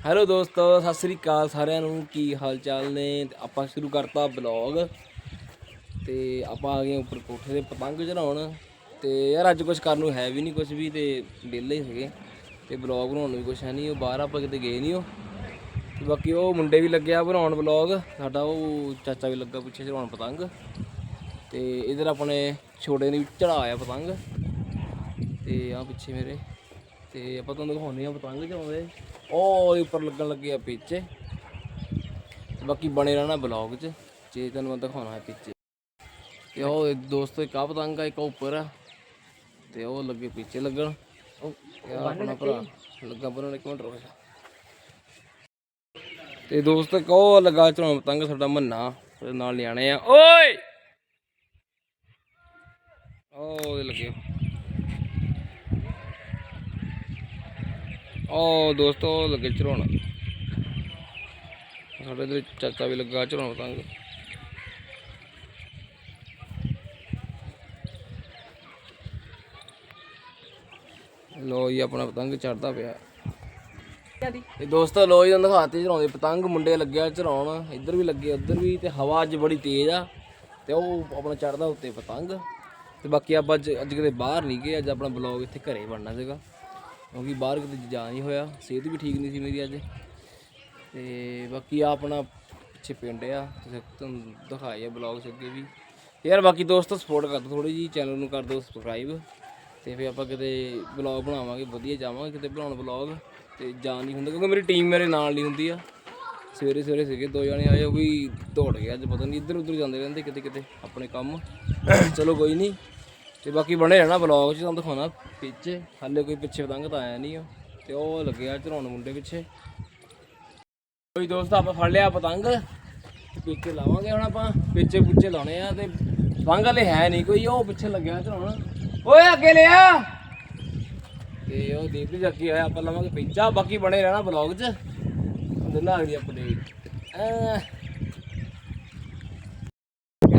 Hello ਦੋਸਤੋ, ਸਤਿ ਸ੍ਰੀ ਅਕਾਲ ਸਾਰਿਆਂ ਨੂੰ। ਕੀ ਹਾਲ ਚਾਲ ਨੇ? ਤੇ ਆਪਾਂ ਸ਼ੁਰੂ ਕਰਤਾ ਬਲੌਗ ਤੇ ਆਪਾਂ ਆ ਗਏ ਉੱਪਰ ਕੋਠੇ ਤੇ ਪਤੰਗ ਚੜਾਉਣ। ਤੇ ਯਾਰ ਅੱਜ ਕੁਝ ਕਰਨ ਨੂੰ ਹੈ ਵੀ ਨਹੀਂ ਕੁਝ ਵੀ ਤੇ ਵਿਹਲੇ ਹੀ ਸੀਗੇ। ਤੇ ਬਲੌਗ ਬਣਾਉਣ ਨੂੰ ਵੀ ਕੁਝ ਹੈ ਨਹੀਂ। ਉਹ ਬਾਹਰ ਆਪਾਂ ਕਿਤੇ ਗਏ ਨਹੀਂ ਉਹ। ਤੇ ਬਾਕੀ ਉਹ ਮੁੰਡੇ ਵੀ ਲੱਗਿਆ ਬਣਾਉਣ ਬਲੌਗ ਸਾਡਾ ਉਹ ਚਾਚਾ ਵੀ ਲੱਗਾ ਪਿੱਛੇ ਚੜਾਉਣ ਪਤੰਗ। ਤੇ ਇਧਰ ਆਪਣੇ ਛੋਟੇ ਨੇ ਵੀ ਚੜਾਇਆ ਪਤੰਗ। ਤੇ ਆ ਪਿੱਛੇ ਮੇਰੇ। ਤੇ ਆਪਾਂ ਤੁਹਾਨੂੰ ਦਿਖਾਉਂਦੇ ਆ ਪਤੰਗ ਚੜਾਉਂਦੇ ਉਹ ਉੱਪਰ ਲੱਗਣ ਲੱਗੇ ਆ ਪਿੱਛੇ ਤੇ ਬਾਕੀ ਬਣੇ ਰਹਿਣਾ ਬਲੌਗ 'ਚ ਜੇ ਤੁਹਾਨੂੰ ਮੈਂ ਦਿਖਾਉਣਾ ਹੈ ਪਿੱਛੇ ਤੇ ਉਹ ਦੋਸਤੋ ਇੱਕ ਆ ਪਤੰਗ ਆ ਇੱਕ ਉੱਪਰ ਆ। ਤੇ ਉਹ ਲੱਗੇ ਪਿੱਛੇ ਲੱਗਣ। ਉਹ ਇਹ ਆਪਣਾ ਭਰਾ ਲੱਗਾ ਬਣਨ ਇੱਕ ਮਿੰਟ ਰੁਕ ਜਾ। ਤੇ ਦੋਸਤੋ ਉਹ ਲੱਗਾ ਚੜਾਉਣ ਪਤੰਗ ਸਾਡਾ ਮੰਨਾ। ਨਾਲ ਨਿਆਣੇ ਆ। ਓਏ! ਉਹਦੇ ਲੱਗੇ। ਉਹ ਦੋਸਤੋ ਲੱਗੇ ਚੜਾਉਣ ਸਾਡੇ ਦੇ ਚਾਚਾ ਵੀ ਲੱਗਾ ਚੜਾਉਣ ਪਤੰਗ ਲੋ ਜੀ, ਆਪਣਾ ਪਤੰਗ ਚੜਦਾ ਪਿਆ। ਤੇ ਦੋਸਤੋ ਲੋ ਜੀ, ਤੁਹਾਨੂੰ ਦਿਖਾਤੇ ਚੜਾਉਂਦੇ ਪਤੰਗ ਮੁੰਡੇ ਲੱਗਿਆ ਚੜਾਉਣ ਇੱਧਰ ਵੀ ਲੱਗੇ, ਉੱਧਰ ਵੀ, ਤੇ ਹਵਾ ਅੱਜ ਬੜੀ ਤੇਜ਼ ਆ। ਤੇ ਉਹ ਆਪਣਾ ਚੜਦਾ ਉੱਤੇ ਪਤੰਗ। ਤੇ ਬਾਕੀ ਆਪਾਂ ਅੱਜ ਅੱਜ ਕਿਤੇ ਬਾਹਰ ਨਹੀਂ ਗਏ, ਅੱਜ ਆਪਣਾ ਬਲੌਗ ਇੱਥੇ ਘਰੇ ਬਣਨਾ ਸੀਗਾ। ਕਿਉਂਕਿ ਬਾਹਰ ਕਿਤੇ ਜਾ ਨਹੀਂ ਹੋਇਆ, ਸਿਹਤ ਵੀ ਠੀਕ ਨਹੀਂ ਸੀ ਮੇਰੀ ਅੱਜ। ਤੇ ਬਾਕੀ ਆ ਆਪਣਾ ਪਿੱਛੇ ਪਿੰਡ ਆ, ਤੁਸੀਂ ਤੁਹਾਨੂੰ ਦਿਖਾਇਆ ਬਲੌਗ ਚ ਅੱਗੇ ਵੀ। ਯਾਰ ਬਾਕੀ ਦੋਸਤੋ ਸਪੋਰਟ ਕਰ ਦਿਓ ਥੋੜੀ ਜੀ ਚੈਨਲ ਨੂੰ ਕਰ ਦਿਓ ਸਬਸਕ੍ਰਾਈਬ ਤੇ ਫਿਰ ਆਪਾਂ ਕਿਤੇ ਬਲੌਗ ਬਣਾਵਾਂਗੇ, ਵਧੀਆ ਜਾਵਾਂਗੇ ਕਿਤੇ ਬਣਾਉਣ ਬਲੌਗ ਤੇ ਜਾ ਨਹੀਂ ਹੁੰਦਾ, ਕਿਉਂਕਿ ਮੇਰੀ ਟੀਮ ਮੇਰੇ ਨਾਲ ਨਹੀਂ ਹੁੰਦੀ ਆ। ਸਵੇਰੇ ਸਵੇਰੇ ਸੀਗੇ, ਦੋ ਜਣੇ ਆਏ, ਉਹ ਵੀ ਦੌੜ ਗਏ ਅੱਜ, ਪਤਾ ਨਹੀਂ ਇੱਧਰ ਉੱਧਰ ਜਾਂਦੇ ਰਹਿੰਦੇ ਕਿਤੇ ਕਿਤੇ ਆਪਣੇ ਕੰਮ। ਚਲੋ ਕੋਈ ਨਹੀਂ ਤੇ ਬਾਕੀ ਬਣੇ ਰਹਿਣਾ ਬਲੌਗ 'ਚ, ਤੁਹਾਨੂੰ ਦਿਖਾਉਣਾ ਪਿੱਛੇ। ਹਾਲੇ ਕੋਈ ਪਿੱਛੇ ਪਤੰਗ ਤਾਂ ਆਇਆ ਨਹੀਂ ਉਹ। ਤੇ ਉਹ ਲੱਗਿਆ ਚੜਾਉਣ ਮੁੰਡੇ ਪਿੱਛੇ। ਕੋਈ ਦੋਸਤ, ਆਪਾਂ ਫੜ ਲਿਆ ਪਤੰਗ। ਪਿੱਛੇ ਲਾਵਾਂਗੇ ਹੁਣ ਆਪਾਂ। ਪਿੱਛੇ ਪੁੱਛੇ ਲਾਉਣੇ ਆ ਤੇ ਪਤੰਗ ਹਲੇ ਹੈ ਨਹੀਂ ਕੋਈ। ਉਹ ਪਿੱਛੇ ਲੱਗਿਆ ਚੜਾਉਣ ਓਏ, ਅੱਗੇ ਲਿਆ। ਤੇ ਉਹ ਦੀਪ ਜੀ ਅੱਗੇ ਆਇਆ, ਆਪਾਂ ਲਾਵਾਂਗੇ ਪਿੱਛਾ ਬਾਕੀ ਬਣੇ ਰਹਿਣਾ ਬਲੌਗ 'ਚ। ਦਿਨਾਂ ਅਗਲੀ ਅਪਡੇਟ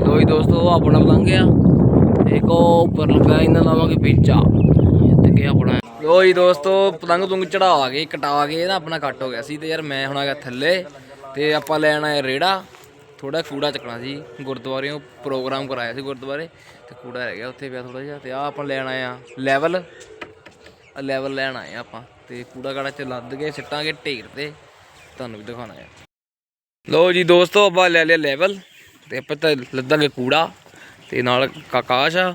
ਲੋ ਜੀ ਦੋਸਤੋ, ਉਹ ਆਪਣਾ ਪਤੰਗ ਆ। ਇੱਕ ਉਹ ਉੱਪਰ ਲੱਗਾ ਇਹਨਾਂ ਲਾਵਾਂਗੇ ਪਿੱਛਾ ਤੇ ਕੀ ਆਪਣਾ ਲੋ ਜੀ ਦੋਸਤੋ, ਪਤੰਗ ਤੁੰਗ ਚੜਾ ਕੇ, ਕਟਾ ਕੇ ਨਾ ਆਪਣਾ ਕੱਟ ਹੋ ਗਿਆ ਸੀ ਤੇ ਯਾਰ ਮੈਂ ਹੁਣ ਆ ਗਿਆ ਥੱਲੇ ਤੇ ਆਪਾਂ ਲੈਣ ਆਏ ਰੇੜਾ। ਥੋੜਾ ਕੂੜਾ ਚੱਕਣਾ ਸੀ। ਗੁਰਦੁਆਰਿਓਂ ਪ੍ਰੋਗਰਾਮ ਕਰਾਇਆ ਸੀ ਗੁਰਦੁਆਰੇ ਤੇ ਕੂੜਾ ਰਹਿ ਗਿਆ ਉੱਥੇ ਪਿਆ ਥੋੜਾ ਜਿਹਾ ਤੇ ਆ ਆਪਾਂ ਲੈਣ ਆਏ ਆ ਲੈਵਲ। ਆ ਲੈਵਲ ਲੈਣ ਆਏ ਆ ਆਪਾਂ ਤੇ ਕੂੜਾ ਕਾੜਾ ਚ ਲੱਦ ਕੇ, ਸਿੱਟਾਂਗੇ ਢੇਰ ਤੇ। ਤੁਹਾਨੂੰ ਵੀ ਦਿਖਾਉਣਾ ਹੈ ਲੋ ਜੀ ਦੋਸਤੋ, ਆਪਾਂ ਲੈ ਲਿਆ ਲੈਵਲ ਤੇ ਆਪਾਂ ਤਾਂ ਲੱਦਾਂਗੇ ਕੂੜਾ। ਤੇ ਨਾਲ ਕਾਕਾਸ਼ ਆ,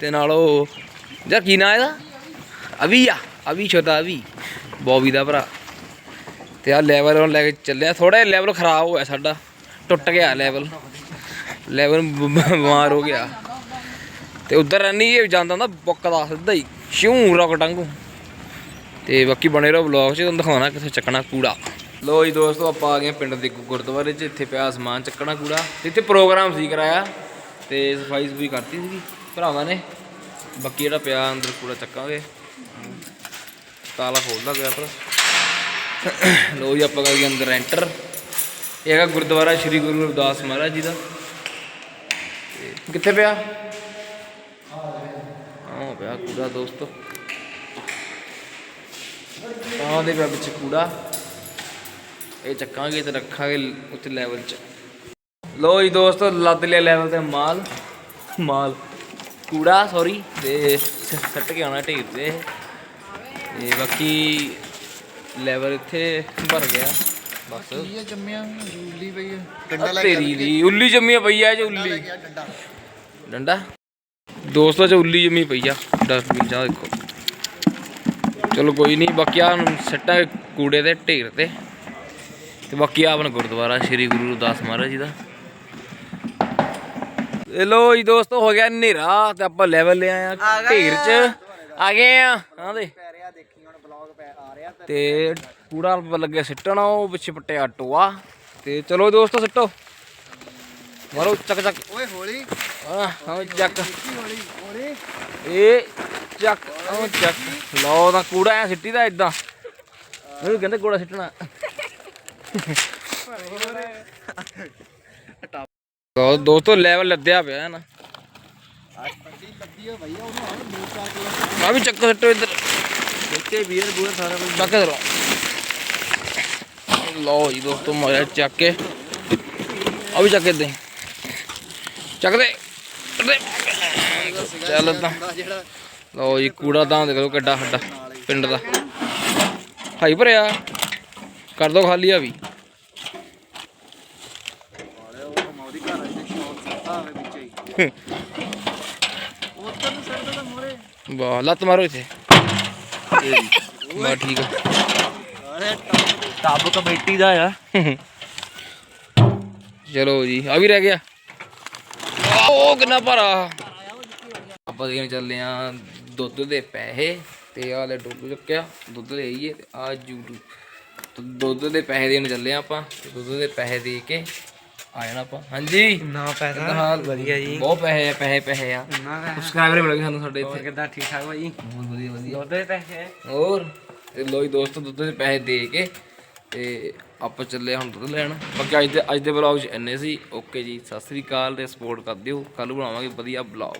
ਤੇ ਨਾਲ ਉਹ ਜਾਂ ਕੀ ਨਾਂ ਇਹਦਾ? ਅਵੀ ਆ, ਅਵੀ ਛੋਟਾ ਅਵੀ, ਬੋਬੀ ਦਾ ਭਰਾ। ਤੇ ਆ ਲੈਵਲ ਉਹ ਲੈ ਕੇ ਚੱਲਿਆ ਥੋੜਾ ਜਿਹਾ ਲੈਵਲ ਖਰਾਬ ਹੋਇਆ ਸਾਡਾ, ਟੁੱਟ ਗਿਆ ਲੈਵਲ ਲੈਵਲ ਬਿਮਾਰ ਹੋ ਗਿਆ। ਤੇ ਉਧਰ ਰੰਨੀ ਇਹ ਜਾਂਦਾ ਹੁੰਦਾ ਬੁੱਕਦਾ ਸਿੱਧਾ ਹੀ ਸ਼ਿਉਂ ਰੋਕ ਟੰਗੂ ਤੇ ਬਾਕੀ ਬਣੇ ਰਹੋ ਵਲੌਗ 'ਚ, ਤੁਹਾਨੂੰ ਦਿਖਾਉਣਾ ਕਿੱਥੇ ਚੱਕਣਾ ਕੂੜਾ। ਲੋ ਜੀ ਦੋਸਤੋ, ਆਪਾਂ ਆ ਗਏ ਪਿੰਡ ਦੇ ਗੁਰਦੁਆਰੇ 'ਚ, ਇੱਥੇ ਪਿਆ ਸਮਾਨ ਚੱਕਣਾ ਕੂੜਾ। ਤੇ ਇੱਥੇ ਪ੍ਰੋਗਰਾਮ ਸੀ ਕਰਾਇਆ। ਤੇ ਸਫ਼ਾਈ ਸਫੂਈ ਕਰਤੀ ਸੀਗੀ। ਭਰਾਵਾਂ ਨੇ। ਬਾਕੀ ਜਿਹੜਾ ਪਿਆ ਅੰਦਰ ਕੂੜਾ ਚੱਕਾਂਗੇ ਤਾਲਾ ਖੋਲਦਾ ਪਿਆ ਪਰ ਲੋ ਜੀ, ਆਪਾਂ ਕਰੀਏ ਅੰਦਰ ਐਂਟਰ ਇਹ ਹੈਗਾ ਗੁਰਦੁਆਰਾ ਸ੍ਰੀ ਗੁਰੂ ਰਵਿਦਾਸ ਮਹਾਰਾਜ ਜੀ ਦਾ। ਤੇ ਕਿੱਥੇ ਪਿਆ? ਆਹ ਪਿਆ ਕੂੜਾ ਦੋਸਤੋ। ਆਹ ਦੇ ਪਿਆ ਵਿੱਚ ਕੂੜਾ। ਇਹ ਚੱਕਾਂਗੇ ਤੇ ਰੱਖਾਂਗੇ ਉੱਤੇ ਲੈਵਲ 'ਚ। ਲੋ ਜੀ ਦੋਸਤੋ ਲੱਦ ਲਿਆ ਲੈਵਲ ਤੇ ਮਾਲ। ਮਾਲ। ਕੂੜਾ ਸੌਰੀ ਤੇ ਸੱਟ ਕੇ ਆਉਣਾ ਢੇਰ ਤੇ। ਤੇ ਬਾਕੀ ਲੈਵਲ ਇੱਥੇ ਭਰ ਗਿਆ। ਬਸ। ਇਹ ਜੰਮਿਆ? ਪਈ ਹੈ ਆ ਤੇਰੀ ਦੀ। ਉੱਲੀ ਜੰਮੀ ਪਈ ਆ ਜੇ ਉੱਲੀ। ਡੰਡਾ। ਡੰਡਾ? ਦੋਸਤੋ ਚ ਉੱਲੀ ਜੰਮੀ ਪਈ ਆ। ਡਸਟਬਿਨ ਆਹ ਦੇਖੋ। ਚਲੋ ਕੋਈ ਨਹੀਂ ਬਾਕੀ ਆ ਸੱਟਾਂ ਕੂੜੇ ਦੇ ਢੇਰ ਤੇ। ਤੇ ਬਾਕੀ ਆਪਣਾ ਗੁਰਦੁਆਰਾ ਸ੍ਰੀ ਗੁਰੂ ਰਵਿਦਾਸ ਮਹਾਰਾਜ ਜੀ ਦਾ। ਇਹ ਲੋ ਜੀ ਦੋਸਤੋ ਹੋ ਗਿਆ ਹਨੇਰਾ ਤੇ ਆਪਾਂ ਲੈਵਲ ਲਿਆ ਆ ਢੇਰ ਚ। ਆ। ਗਏ ਆ ਹਾਂ ਦੇ ਆ ਤੇ ਕੂੜਾ ਲੱਗੇ ਸਿੱਟਣ ਉਹ ਪਿੱਛੇ ਪੱਟਿਆ ਟੋਆ ਤੇ ਚਲੋ ਦੋਸਤੋ ਸਿੱਟੋ। ਮਾਰੋ ਚੱਕ ਚੱਕ। ਓਏ ਹੌਲੀ। ਆਹ ਹਾਂ ਚੱਕ। ਹੌਲੀ ਹੌਲੀ। ਇਹ ਚੱਕ ਉਹ ਚੱਕ। ਲਓ ਤਾਂ ਕੂੜਾ ਐ ਸਿੱਟੀ ਦਾ ਇਦਾਂ ਮੈਨੂੰ ਕਹਿੰਦੇ ਕੂੜਾ ਸਿੱਟਣਾ। ਲਓ ਦੋਸਤੋ ਲੈਵਲ ਲੱਦਿਆ ਪਿਆ ਹੈ ਨਾ। ਭਈ ਆ ਵੀ ਚੱਕ ਸਿੱਟੋ ਇੱਧਰ। ਵਿੱਚੇ ਬੀਅਰ ਬੂਅਰ ਸਾਰਾ ਕੁਝ। ਚੱਕ ਦੇ ਲਓ ਜੀ ਦੋਸਤੋ ਮਾਰਿਆ ਚੱਕ ਕੇ। ਆ ਵੀ ਚੱਕ ਕੇ ਦੇ। ਚੱਕ ਦੇ। ਚੱਲ ਤਾਂ ਲਓ ਜੀ ਕੂੜਾ ਤਾਂ ਦੇਖ ਲਓ ਕਿੱਡਾ ਹੱਡਾ ਪਿੰਡ ਦਾ। ਹਾਈ ਭਰਿਆ। ਕਰ ਦੋ ਖਾਲੀ ਆ ਵੀ ਵਾਲੇ ਉਹ ਮੌਦੀ ਘਰ ਆਈ ਤੇ ਸ਼ੌਟ ਸੱਤਾ ਹੋਵੇ ਵਿੱਚੇ ਹੀ ਉੱਤਰ ਨੂੰ ਸਿਰ ਤਾਂ ਮੋਰੇ ਵਾਹ ਲੱਤ ਮਾਰੋ ਇੱਥੇ। ਬਾ ਠੀਕ ਆ। ਅਰੇ ਟੱਬ ਕਮੇਟੀ ਦਾ ਆ। ਚਲੋ ਜੀ ਆ ਵੀ ਰਹਿ ਗਿਆ। ਉਹ ਕਿੰਨਾ ਭਾਰਾ। ਆਪਾਂ ਦੇਣ ਚੱਲੇ ਆ ਦੁੱਧ ਦੇ ਪੈਸੇ ਤੇ ਆ ਲੈ ਡੋਲੂ ਚੱਕਿਆ ਦੁੱਧ ਲੈ ਆਈਏ ਤੇ ਆ ਤੇ ਦੁੱਧ ਦੇ ਪੈਸੇ ਦੇਣ ਚੱਲੇ ਆ ਆਪਾਂ ਦੁੱਧ ਦੇ ਪੈਸੇ ਦੇ ਕੇ ਆ ਜਾਣਾ ਆਪਾਂ। ਹਾਂਜੀ। ਨਾ ਕਿੱਦਾਂ ਹਾਲ? ਵਧੀਆ ਜੀ। ਬਹੁਤ ਪੈਸੇ ਆ ਪੈਸੇ ਪੈਸੇ ਆ। ਸਬਸਕ੍ਰਾਈਬਰ ਮਿਲ ਗਏ ਸਾਨੂੰ ਸਾਡੇ ਇੱਥੇ। ਕਿੱਦਾਂ? ਠੀਕ ਠਾਕ ਭਾਈ ਬਹੁਤ ਵਧੀਆ ਵਧੀਆ। ਦੁੱਧ ਦੇ ਪੈਸੇ ਹੋਰ? ਤੇ ਲੋ ਜੀ ਦੋਸਤੋ ਦੁੱਧ ਦੇ ਪੈਸੇ ਦੇ ਕੇ ਤੇ ਆਪਾਂ ਚੱਲੇ ਹੁਣ ਦੁੱਧ ਲੈਣ। ਬਾਕੀ ਅੱਜ ਦੇ ਅੱਜ ਦੇ ਵਲੌਗ 'ਚ ਇੰਨੇ ਸੀ। ਓਕੇ ਜੀ ਸਤਿ ਸ੍ਰੀ ਅਕਾਲ ਤੇ ਸਪੋਰਟ ਕਰ ਦਿਓ। ਕੱਲ ਬਣਾਵਾਂਗੇ ਵਧੀਆ ਵਲੌਗ